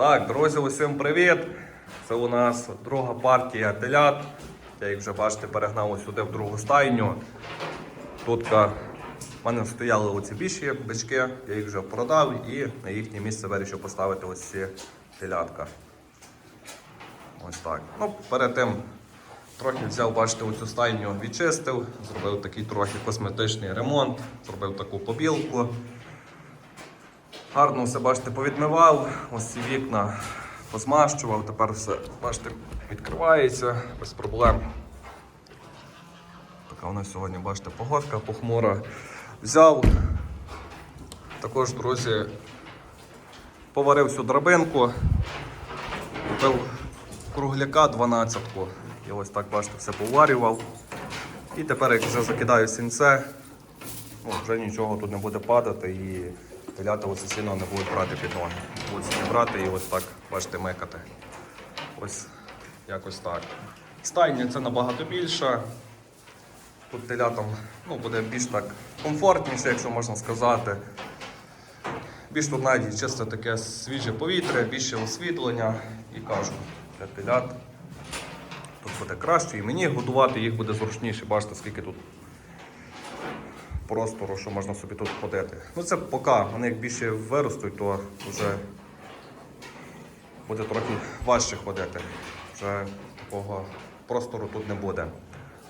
Так, друзі, усім привіт! Це у нас друга партія телят. Я їх вже бачите, перегнав сюди в другу стайню. Тут в мене стояли оці більші бички, я їх вже продав і на їхнє місце вирішив поставити ось ці телятка. Ось так. Ну, перед тим трохи взяв, бачите, оцю стайню відчистив, зробив такий трохи косметичний ремонт, зробив таку побілку. Гарно все, бачите, повідмивав, ось ці вікна позмащував, тепер все, бачите, відкривається без проблем. Така у нас сьогодні, бачите, погодка похмура. Взяв. Також, друзі, поварив всю драбинку, купив кругляка 12-ку. І ось так, бачите, все поварював. І тепер, як вже закидаю сінце, ну, вже нічого тут не буде падати і телята оце сіно не будуть брати під ноги. Будуть собі брати і ось так, бачите, мекати. Ось якось так. Стайня це набагато більше. Тут телятам ну, буде більш так комфортніше, якщо можна сказати. Більш тут навіть чисто таке свіже повітря, більше освітлення і кажу, для телят тут буде краще і мені годувати їх буде зручніше. Бачите, скільки тут простору, що можна собі тут ходити. Ну це поки вони як більше виростуть, то вже буде трохи важче ходити. Вже такого простору тут не буде.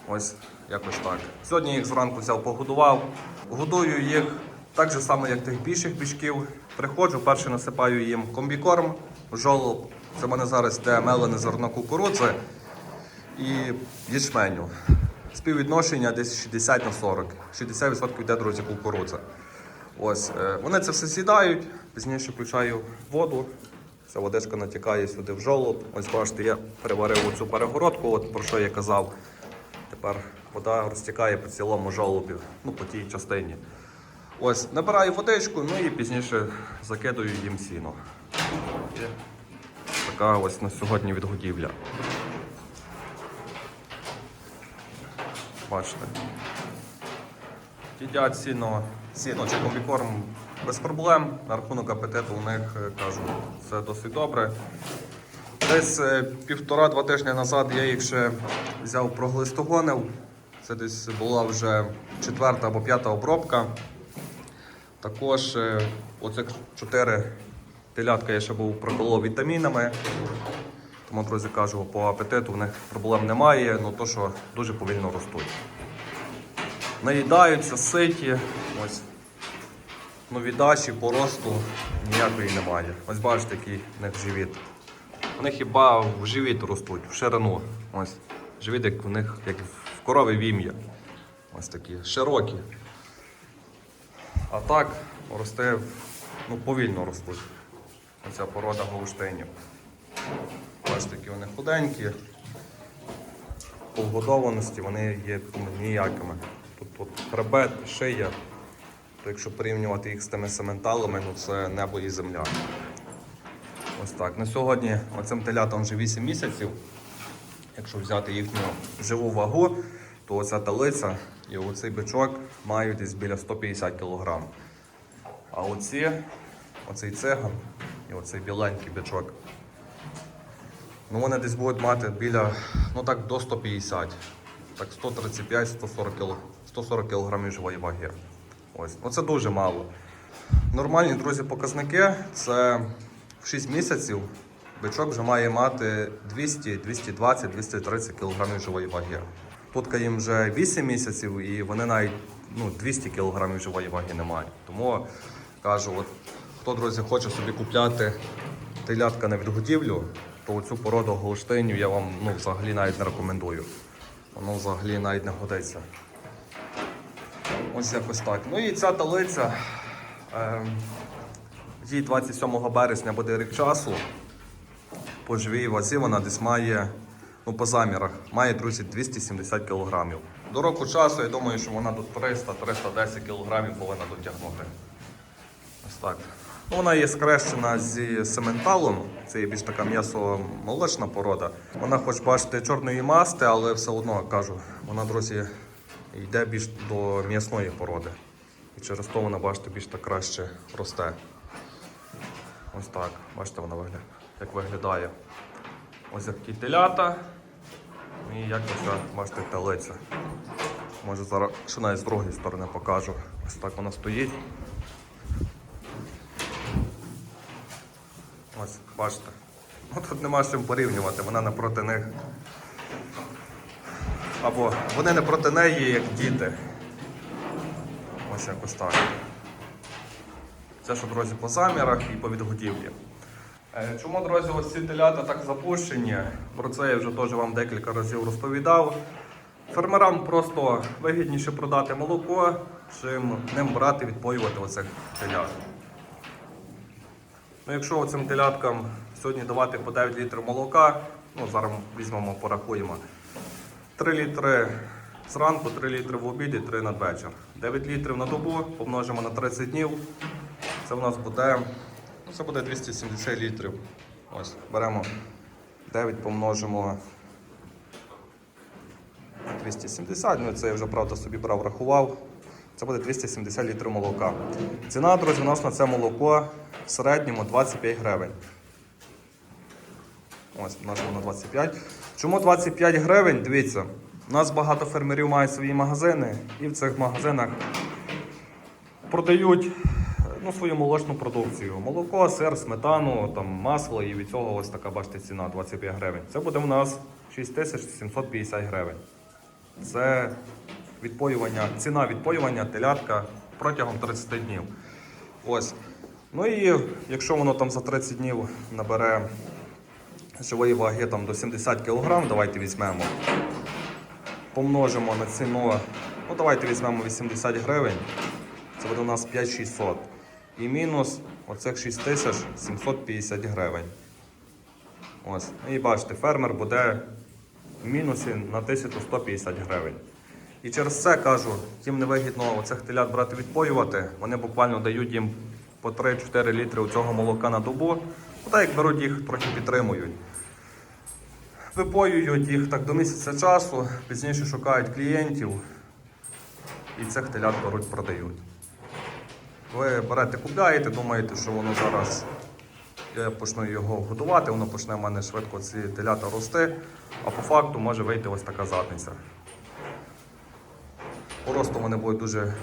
Ось якось так. Сьогодні їх зранку взяв, погодував. Годую їх так же само, як тих більших пічків. Приходжу, перше насипаю їм комбікорм, жолоб. Це в мене зараз йде мелене зерно кукурудзи і ячменю. Співвідношення десь 60 на 40. 60% йде, друзі, кукурудза. Ось, е, вони це все сідають, пізніше включаю воду. Ця водичка натікає сюди в жолоб. Ось бачите, я переварив оцю перегородку, от про що я казав. Тепер вода розтікає по цілому жолобі, ну по тій частині. Ось, набираю водичку, ну і пізніше закидаю їм сіно. Така ось на сьогодні відгодівля. Бачите. Їдять сіно, сіно чи комбікорм без проблем. На рахунок апетиту у них е, кажу, все досить добре. Десь е, півтора-два тижні назад я їх ще взяв проглистогонив. Це десь була вже четверта або п'ята обробка. Також е, оцих чотири телятка я ще був проколов вітамінами. Тому, друзі, кажу, по апетиту в них проблем немає, ну то що дуже повільно ростуть. Наїдаються, ситі. Ось. Ну, віддачі по росту ніякої немає. Ось бачите, який в них живіт. Вони хіба в живіт ростуть, в ширину. Ось. Живіт, як в них, як в корови вім'я. Ось такі широкі. А так росте, ну, повільно ростуть. Оця порода голштинів. Бачите, які вони худенькі. По вгодованості вони є ніякими. Тут от хребет, шия. То якщо порівнювати їх з тими сементалами, ну це небо і земля. Ось так. На сьогодні оцим телятам вже 8 місяців. Якщо взяти їхню живу вагу, то оця талиця і оцей бичок мають десь біля 150 кг. А оці, оцей циган і оцей біленький бичок, ну вони десь будуть мати біля, ну так, до 150. Так 135-140 кг, 140 кг живої ваги. Ось, оце дуже мало. Нормальні, друзі, показники це в 6 місяців бичок вже має мати 200, 220, 230 кг живої ваги. Тут їм вже 8 місяців і вони навіть ну, 200 кг живої ваги не мають. Тому кажу, от, хто, друзі, хоче собі купляти телятка на відгодівлю, то цю породу голштинів я вам ну, взагалі навіть не рекомендую. Воно взагалі навіть не годиться. Ось якось так. Ну і ця талиця. Е, їй 27 березня буде рік часу. По живій вазі вона десь має, ну по замірах, має, друзі, 270 кг. До року часу, я думаю, що вона до 300-310 кг повинна дотягнути. Ось так. Ну, вона є скрещена зі сементалом, це є більш така м'ясо-молочна порода. Вона, хоч бачите, чорної масти, але все одно кажу, вона, друзі, йде більш до м'ясної породи. І через то вона, бачите, більш так краще росте. Ось так, бачите, вона виглядає. як виглядає. Ось які телята. І як ось, бачите, телиця. Може зараз ще навіть з другої сторони покажу. Ось так вона стоїть. Ось, бачите. Ну, тут нема з чим порівнювати, вона напроти них. Або вони не проти неї, як діти. Ось якось так. Це що, друзі, по замірах і по відгодівлі. Е, Чому, друзі, ось ці телята так запущені? Про це я вже теж вам декілька разів розповідав. Фермерам просто вигідніше продати молоко, чим ним брати, відпоювати оцих телят. Ну, якщо цим теляткам сьогодні давати по 9 літрів молока, ну зараз візьмемо, порахуємо. 3 літри зранку, 3 літри в обід і 3 надвечір. 9 літрів на добу помножимо на 30 днів. Це у нас буде, ну це буде 270 літрів. Ось, беремо 9 помножимо 270, ну це я вже правда собі брав, рахував. Це буде 270 літрів молока. Ціна, друзі, у нас на це молоко в середньому 25 гривень. Ось, множимо на 25. Чому 25 гривень? Дивіться, у нас багато фермерів мають свої магазини, і в цих магазинах продають ну, свою молочну продукцію. Молоко, сир, сметану, там, масло, і від цього ось така, бачите, ціна 25 гривень. Це буде у нас 6750 гривень. Це відпоювання, ціна відпоювання телятка протягом 30 днів. Ось. Ну і якщо воно там за 30 днів набере живої ваги там, до 70 кг, давайте візьмемо. Помножимо на ціну, ну давайте візьмемо 80 гривень. Це буде у нас 5600. І мінус оцих 6750 гривень. Ось. І бачите, фермер буде в мінусі на 1150 гривень. І через це кажу, їм невигідно оцих телят брати відпоювати. Вони буквально дають їм по 3-4 літри цього молока на добу. Ну, так як беруть їх, трохи підтримують. Випоюють їх так до місяця часу, пізніше шукають клієнтів і цих телят беруть, продають. Ви берете, купляєте, думаєте, що воно зараз я почну його годувати, воно почне в мене швидко ці телята рости, а по факту може вийти ось така задниця. По росту вони будуть дуже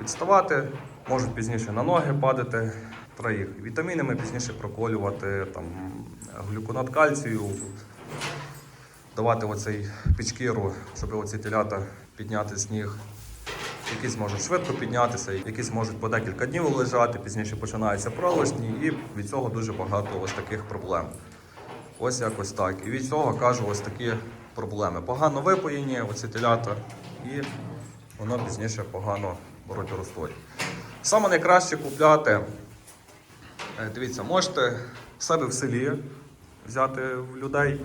відставати, можуть пізніше на ноги падати. Треба їх вітамінами пізніше проколювати, там, глюконат кальцію, давати оцей пічкіру, щоб оці телята підняти з ніг. Якісь можуть швидко піднятися, якісь можуть по декілька днів лежати, пізніше починаються пролежні, і від цього дуже багато ось таких проблем. Ось якось так. І від цього кажу ось такі проблеми. Погано випоєні, оці телята, і воно пізніше погано беруть ростуть. Саме найкраще купляти, е, дивіться, можете в себе в селі взяти в людей.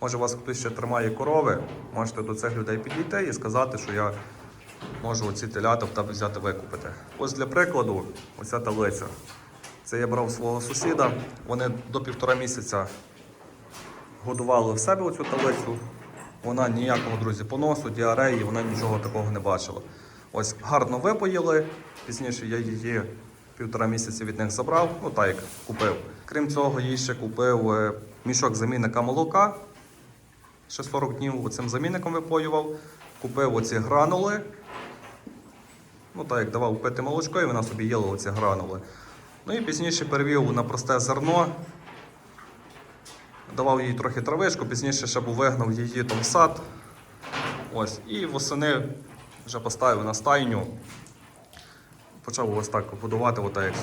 Може, у вас хтось ще тримає корови, можете до цих людей підійти і сказати, що я можу оці телята в тебе взяти викупити. Ось для прикладу, оця талиця. Це я брав свого сусіда. Вони до півтора місяця годували в себе оцю талицю. Вона ніякого, друзі, поносу, діареї, вона нічого такого не бачила. Ось гарно випоїли. Пізніше я її півтора місяці від них забрав, ну так як купив. Крім цього, їй ще купив е, мішок замінника молока. Ще 40 днів цим замінником випоював. Купив оці гранули. Ну так як давав пити молочко, і вона собі їла оці гранули. Ну і пізніше перевів на просте зерно. Давав їй трохи травишку, пізніше ще був вигнав її там в сад. Ось. І восени вже поставив на стайню. Почав ось так будувати, отак, як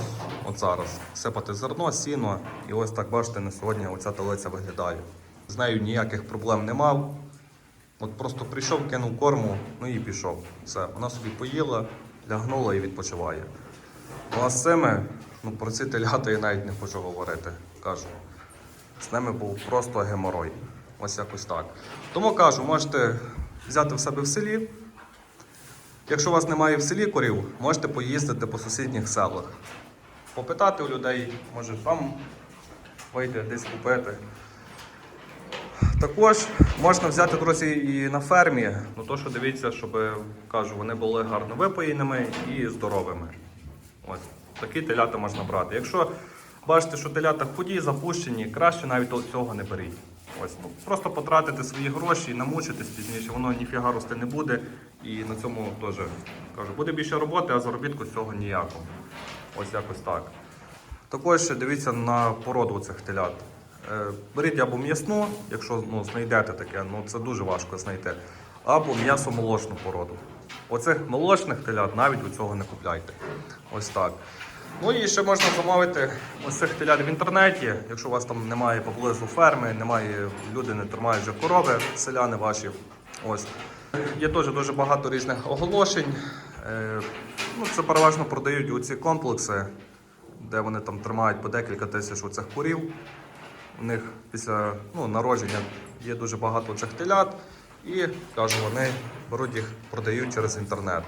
от зараз. Сипати зерно, сіно. І ось так, бачите, на сьогодні оця талиця виглядає. З нею ніяких проблем не мав. От просто прийшов, кинув корму, ну і пішов. Все, вона собі поїла, лягнула і відпочиває. Ну а з цими, ну про ці телята я навіть не хочу говорити, кажу. З ними був просто геморой. Ось якось так. Тому кажу, можете взяти в себе в селі. Якщо у вас немає в селі корів, можете поїздити по сусідніх селах. Попитати у людей, може там вийти десь купити. Також можна взяти, друзі, і на фермі. Ну то, що дивіться, щоб кажу, вони були гарно випоєними і здоровими. Ось такі телята можна брати. Якщо бачите, що телята худі, запущені, краще навіть цього не беріть. Ось, ну, просто потратити свої гроші, і намучитись пізніше, воно ніфіга рости не буде. І на цьому теж кажу, буде більше роботи, а заробітку з цього ніякого. Ось якось так. Також дивіться на породу цих телят. Е, Беріть або м'ясну, якщо ну, знайдете таке, ну це дуже важко знайти, або м'ясо-молочну породу. Оцих молочних телят навіть у цього не купляйте. Ось так. Ну і ще можна замовити ось цих телят в інтернеті, якщо у вас там немає поблизу ферми, немає, люди не тримають вже корови, селяни ваші. Ось. Є теж дуже багато різних оголошень. Е, ну, це переважно продають у ці комплекси, де вони там тримають по декілька тисяч оцих курів. У них після ну, народження є дуже багато цих телят, і кажу, вони беруть їх, продають через інтернет.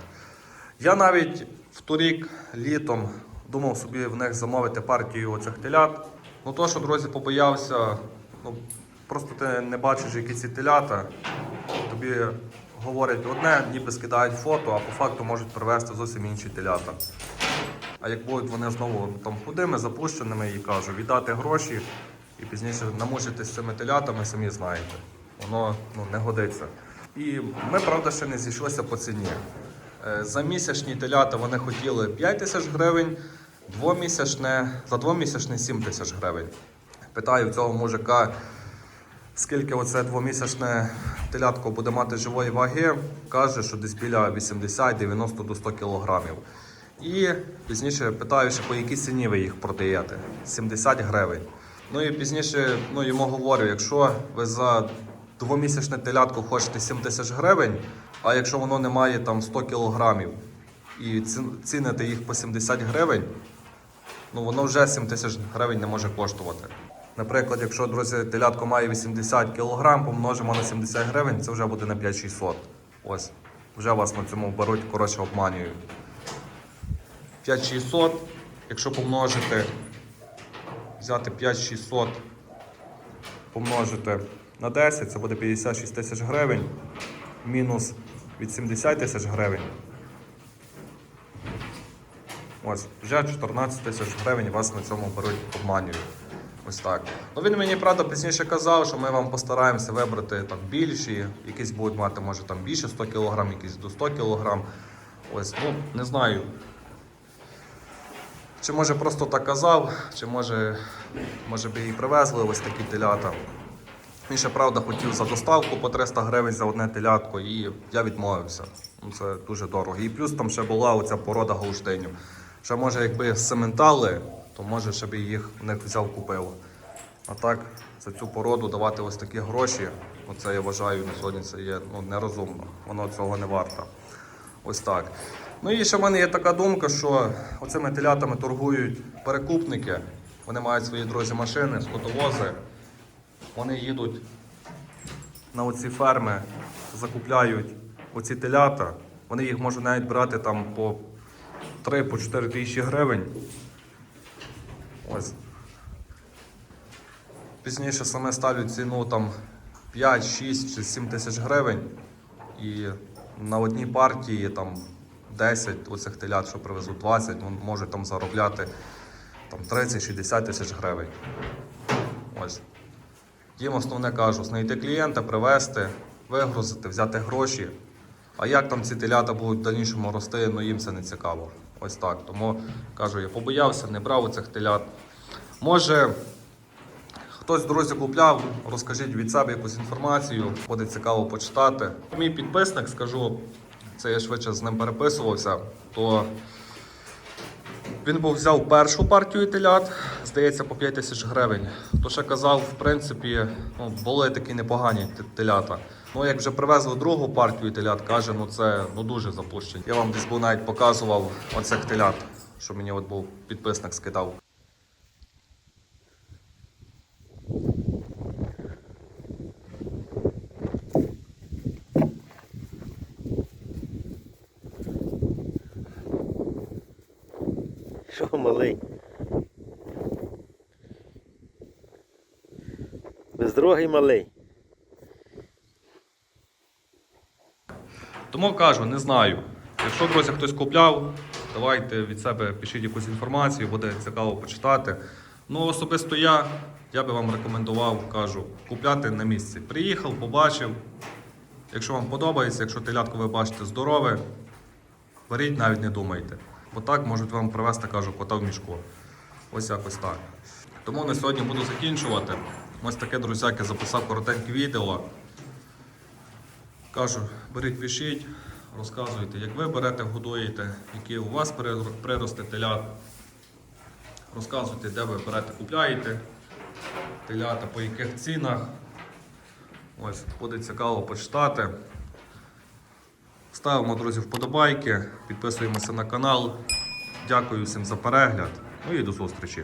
Я навіть в торік літом думав собі в них замовити партію оцих телят. Ну то, що друзі, побоявся, ну просто ти не бачиш, які ці телята. Тобі говорять одне, ніби скидають фото, а по факту можуть привезти зовсім інші телята. А як будуть вони знову там худими, запущеними, і кажу, віддати гроші і пізніше намучитись цими телятами, самі знаєте. Воно ну, не годиться. І ми, правда, ще не зійшлися по ціні. Е, За місячні телята вони хотіли 5 тисяч гривень, двомісячне, за двомісячне 7 тисяч гривень. Питаю цього мужика, скільки оце двомісячне телятко буде мати живої ваги, каже, що десь біля 80-90 до 100 кілограмів. І пізніше питаю, що по якій ціні ви їх продаєте? 70 гривень. Ну і пізніше ну, йому говорю, якщо ви за двомісячне телятко хочете 7 тисяч гривень, а якщо воно не має там 100 кілограмів і ціните їх по 70 гривень, ну воно вже 7 тисяч гривень не може коштувати. Наприклад, якщо, друзі, телятко має 80 кг, помножимо на 70 гривень, це вже буде на 5600. Ось. Вже вас на цьому беруть, коротше, обманюють. 5600, якщо помножити, взяти 5600, помножити на 10, це буде 56 тисяч гривень, мінус від 70 тисяч гривень. Ось, вже 14 тисяч гривень вас на цьому беруть обманюють. Ось так. Ну він мені правда пізніше казав, що ми вам постараємося вибрати там більші, якісь будуть мати, може там більше 100 кг, якісь до 100 кг. Ось, ну не знаю. Чи може просто так казав, чи може, може би і привезли ось такі телята. Він ще правда хотів за доставку по 300 гривень за одне телятко, і я відмовився. Ну, Це дуже дорого. І плюс там ще була оця порода гаустинів. Ще може, якби сементали, то може ще би їх в них взяв купив. А так, за цю породу давати ось такі гроші, оце я вважаю на сьогодні це є ну, нерозумно. Воно цього не варто. Ось так. Ну і ще в мене є така думка, що оцими телятами торгують перекупники. Вони мають свої друзі машини, скотовози. Вони їдуть на оці ферми, закупляють оці телята. Вони їх можуть навіть брати там по 3-4 тисячі гривень. Ось. Пізніше саме ставлять ціну там 5, 6 чи 7 тисяч гривень. І на одній партії там 10 оцих телят, що привезуть 20, він може там заробляти там 30-60 тисяч гривень. Ось. Їм основне кажу, знайти клієнта, привезти, вигрузити, взяти гроші. А як там ці телята будуть в дальнішому рости, ну їм це не цікаво. Ось так. Тому кажу, я побоявся, не брав цих телят. Може, хтось друзі купляв, розкажіть від себе якусь інформацію, буде цікаво почитати. Мій підписник, скажу, це я швидше з ним переписувався, то він був взяв першу партію телят, здається, по 5 тисяч гривень. То ще казав, в принципі, ну, були такі непогані телята. Ну, як вже привезли другу партію телят, каже, ну це ну дуже запущені. Я вам десь був навіть показував оцих телят, що мені от був підписник скидав. Що малий? Бездорогий малий. Тому кажу, не знаю. Якщо, друзі, хтось купляв, давайте від себе пишіть якусь інформацію, буде цікаво почитати. Ну, особисто я, я би вам рекомендував, кажу, купляти на місці. Приїхав, побачив. Якщо вам подобається, якщо телятко ви бачите здорове, беріть, навіть не думайте. Бо так можуть вам привезти, кажу, кота в мішку. Ось якось так. Тому на сьогодні буду закінчувати. Ось таке, друзяки, записав коротеньке відео. Кажу, беріть, пишіть, розказуйте, як ви берете, годуєте, які у вас прирости телят. Розказуйте, де ви берете, купляєте телята, по яких цінах. Ось, буде цікаво почитати. Ставимо, друзі, вподобайки, підписуємося на канал. Дякую всім за перегляд. Ну і до зустрічі.